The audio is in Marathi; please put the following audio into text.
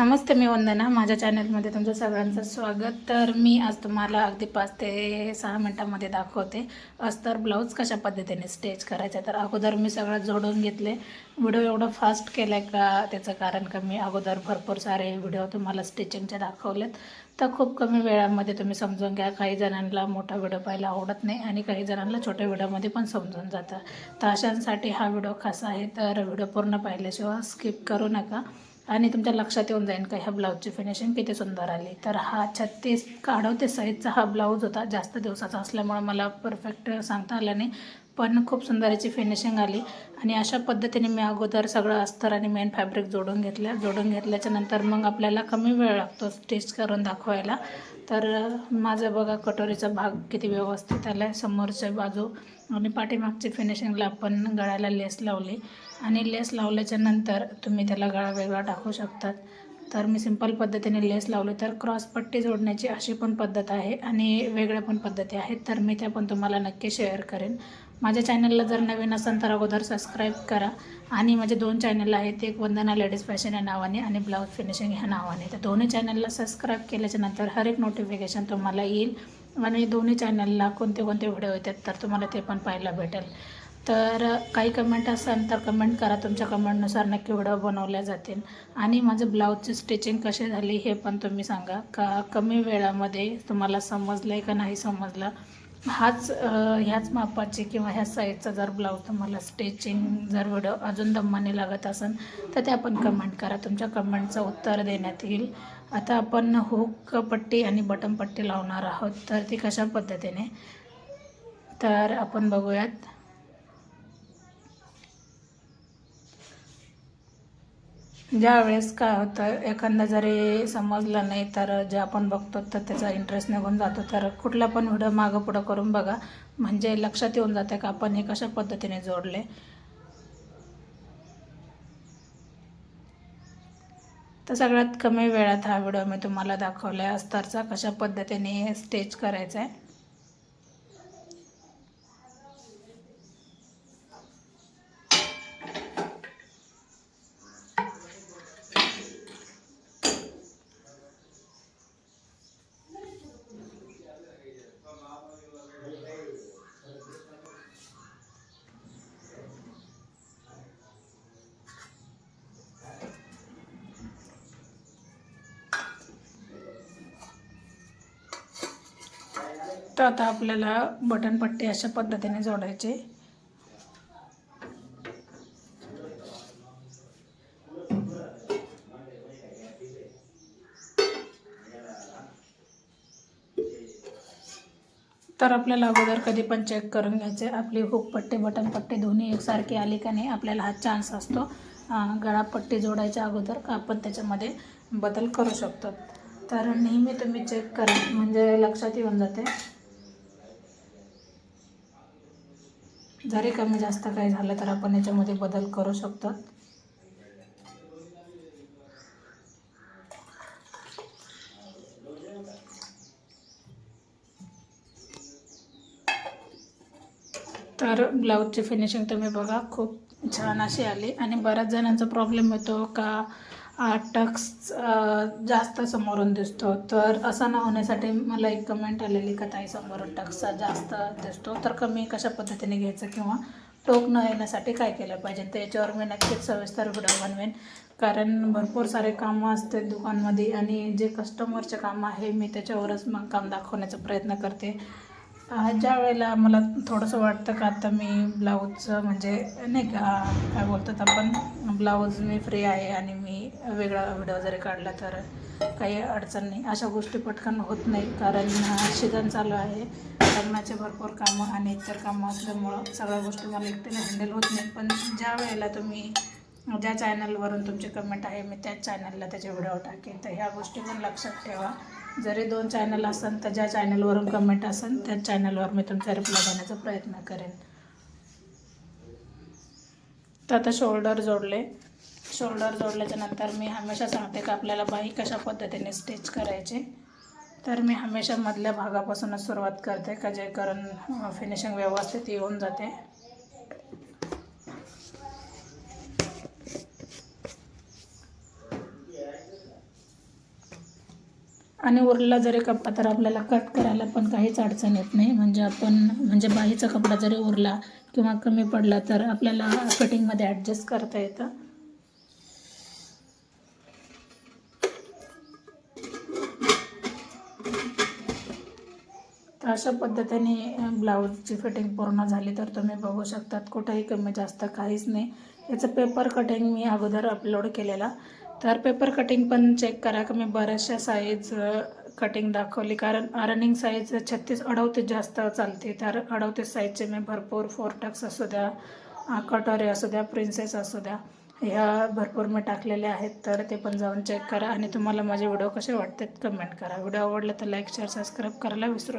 नमस्ते मी वंदना माझ्या चॅनलमध्ये तुमचं सगळ्यांचं स्वागत. तर मी आज तुम्हाला अगदी पाच ते सहा मिनटामध्ये दाखवते. अस्तर ब्लाऊज कशा पद्धतीने स्टेच करायचा तर अगोदर मी सगळं जोडून घेतले. व्हिडिओ एवढं फास्ट केलं आहे का त्याचं कारण का मी अगोदर भरपूर सारे व्हिडिओ तुम्हाला स्टिचिंगचे दाखवलेत. तर खूप कमी वेळामध्ये तुम्ही समजून घ्या. काही जणांना मोठा व्हिडिओ पाहायला आवडत नाही आणि काही जणांना छोट्या व्हिडिओमध्ये पण समजून जातं. तर अशांसाठी हा व्हिडिओ खास आहे. तर व्हिडिओ पूर्ण पाहिल्याशिवाय स्किप करू नका. आणि तुमच्या लक्षात येऊन जाईल का ह्या ब्लाऊजची फिनिशिंग किती सुंदर आली. तर हा छत्तीस काढवते साईजचा हा ब्लाऊज होता जास्त दिवसाचा असल्यामुळे मला परफेक्ट सांगता आलं नाही पण खूप सुंदर याची फिनिशिंग आली. आणि अशा पद्धतीने मी अगोदर सगळं अस्तर आणि मेन फॅब्रिक जोडून घेतलं जोडून घेतल्याच्या नंतर मग आपल्याला कमी वेळ लागतो स्टिच करून दाखवायला. तर माझं बघा कटोरीचा भाग किती व्यवस्थित आला आहे समोरच्या बाजू आणि पाठीमागची फिनिशिंगला आपण गळ्याला लेस लावली. आणि लेस लावल्याच्या नंतर तुम्ही त्याला गळा वेगळा टाकू शकतात. तर मी सिंपल पद्धतीने लेस लावली. तर क्रॉस पट्टी जोडण्याची अशी पण पद्धत आहे आणि वेगळ्या पण पद्धती आहेत. तर मी त्या पण तुम्हाला नक्की शेअर करेन. माझ्या चॅनलला जर नवीन असेल तर अगोदर सबस्क्राईब करा. आणि माझे दोन चॅनल आहेत एक वंदना लेडीज फॅशन या नावाने आणि ब्लाऊज फिनिशिंग ह्या नावाने. तर दोन्ही चॅनलला सबस्क्राईब केल्याच्यानंतर हर एक नोटिफिकेशन तुम्हाला येईल. आणि दोन्ही चॅनलला कोणते कोणते व्हिडिओ येतात तर तुम्हाला ते पण पाहायला भेटेल. तर काही कमेंट असेल तर कमेंट करा. तुमच्या कमेंटनुसार नक्की व्हिडिओ बनवल्या जातील. आणि माझं ब्लाऊजची स्टिचिंग कशी झाली हे पण तुम्ही सांगा. का कमी वेळामध्ये तुम्हाला समजलं आहे का नाही समजलं? हाच ह्याच मापाची किंवा ह्या साईजचा जर ब्लाऊज तुम्हाला स्टिचिंग जर व्हिडिओ अजून दम्माने लागत असेल तर ते आपण कमेंट करा. तुमच्या कमेंटचं उत्तर देण्यात येईल. आता आपण हुक पट्टी आणि बटन पट्टी लावणार आहोत. तर ती कशा पद्धतीने? तर आपण बघूयात. ज्या वेळेस काय होतं एखादा जरी समजलं नाही तर जे आपण बघतो तर त्याचा इंटरेस्ट निघून जातो. तर कुठला पण व्हिडिओ मागं पुढं करून बघा. म्हणजे लक्षात येऊन जाते का आपण हे कशा पद्धतीने जोडले. तर सगळ्यात कमी वेळात हा व्हिडिओ मी तुम्हाला दाखवला आहे अस्तरचा कशा पद्धतीने स्टेच करायचा आहे तर आता आपल्याला बटन पट्टी अशा पद्धतीने जोडायचे. तर आपल्याला अगोदर कधी पण चेक करून घ्यायचे. आपली हुक पट्टी बटन पट्टी दोन्ही एकसारखी आली का नाही आपल्याला हा चान्स असतो. गळापट्टी जोडायच्या अगोदर का आपण त्याच्यामध्ये बदल करू शकतो. तर नेहमी तुम्ही चेक करा. म्हणजे लक्षात येऊन जाते. जरी कमी जास्त काही झालं तर आपण याच्यामध्ये बदल करू शकतो. तर ब्लाऊजची फिनिशिंग तुम्ही बघा खूप छान अशी आली. आणि बऱ्याच जणांचा प्रॉब्लेम येतो का टक्स जास्त समोरून दिसतो. तर असं न होण्यासाठी मला एक कमेंट आलेली का ताई समोरून टक्सचा जास्त दिसतो. तर कमी कशा पद्धतीने घ्यायचं किंवा टोक न येण्यासाठी काय केलं पाहिजे? तर याच्यावर मी नक्कीच सविस्तर व्हिडिओ बनवेन. कारण भरपूर सारे कामं असते दुकानमध्ये आणि जे कस्टमरचे कामं आहे मी त्याच्यावरच मग काम दाखवण्याचा प्रयत्न करते. ज्या वेळेला मला थोडंसं वाटतं का आता मी ब्लाऊजचं म्हणजे नाही का काय बोलतात आपण ब्लाऊज मी फ्री आहे आणि मी वेगळा व्हिडिओ जरी काढला तर काही अडचण नाही. अशा गोष्टी पटकन होत नाही कारण शिजन चालू आहे. लग्नाचे भरपूर कामं आणि इतर कामं असल्यामुळं सगळ्या गोष्टी मला एकटीने हँडल होत नाही पण ज्या वेळेला तुम्ही ज्या चॅनलवरून तुमचे कमेंट आहे मी त्याच चॅनलला त्याचे व्हिडिओ टाकेन. तर ह्या गोष्टी पण लक्षात ठेवा. जरी दोन चॅनल असेल तर ज्या चॅनलवरून कमेंट असेल त्याच चॅनलवर मी तुमचा रिप्लाय देण्याचा प्रयत्न करेन. तर आता शोल्डर जोडले. शोल्डर जोडल्याच्या नंतर मी हमेशा सांगते का आपल्याला बाही कशा पद्धतीने स्टिच करायची? तर मी हमेशा मधल्या भागापासूनच सुरुवात करते का जे करून फिनिशिंग व्यवस्थित येऊन जाते. आणि उरला जरी कपडा तर आपल्याला कट करायला पण काहीच अडचण येत नाही. म्हणजे आपण म्हणजे बाईचा कपडा जरी उरला किंवा कमी पडला तर आपल्याला कटिंगमध्ये ॲडजस्ट करता येतं. तर अशा पद्धतीने ब्लाऊजची फिटिंग पूर्ण झाली तर तुम्ही बघू शकतात. कुठेही कमी जास्त काहीच नाही. याचं पेपर कटिंग मी अगोदर अपलोड केलेला. तर पेपर कटिंग पण चेक करा की? मी बऱ्याचशा साईज कटिंग दाखवली. कारण रनिंग साईज छत्तीस अडवतीस जास्त चालते. तर अडवतीस साईजचे मी भरपूर फोरटक्स असू द्या अ, कटोरे असू द्या प्रिन्सेस असू द्या ह्या भरपूर मी टाकलेले आहेत. तर ते पण जाऊन चेक करा आणि तुम्हाला माझे व्हिडिओ कसे वाटतात कमेंट करा. व्हिडिओ आवडले तर लाईक शेअर सबस्क्राईब करायला विसरू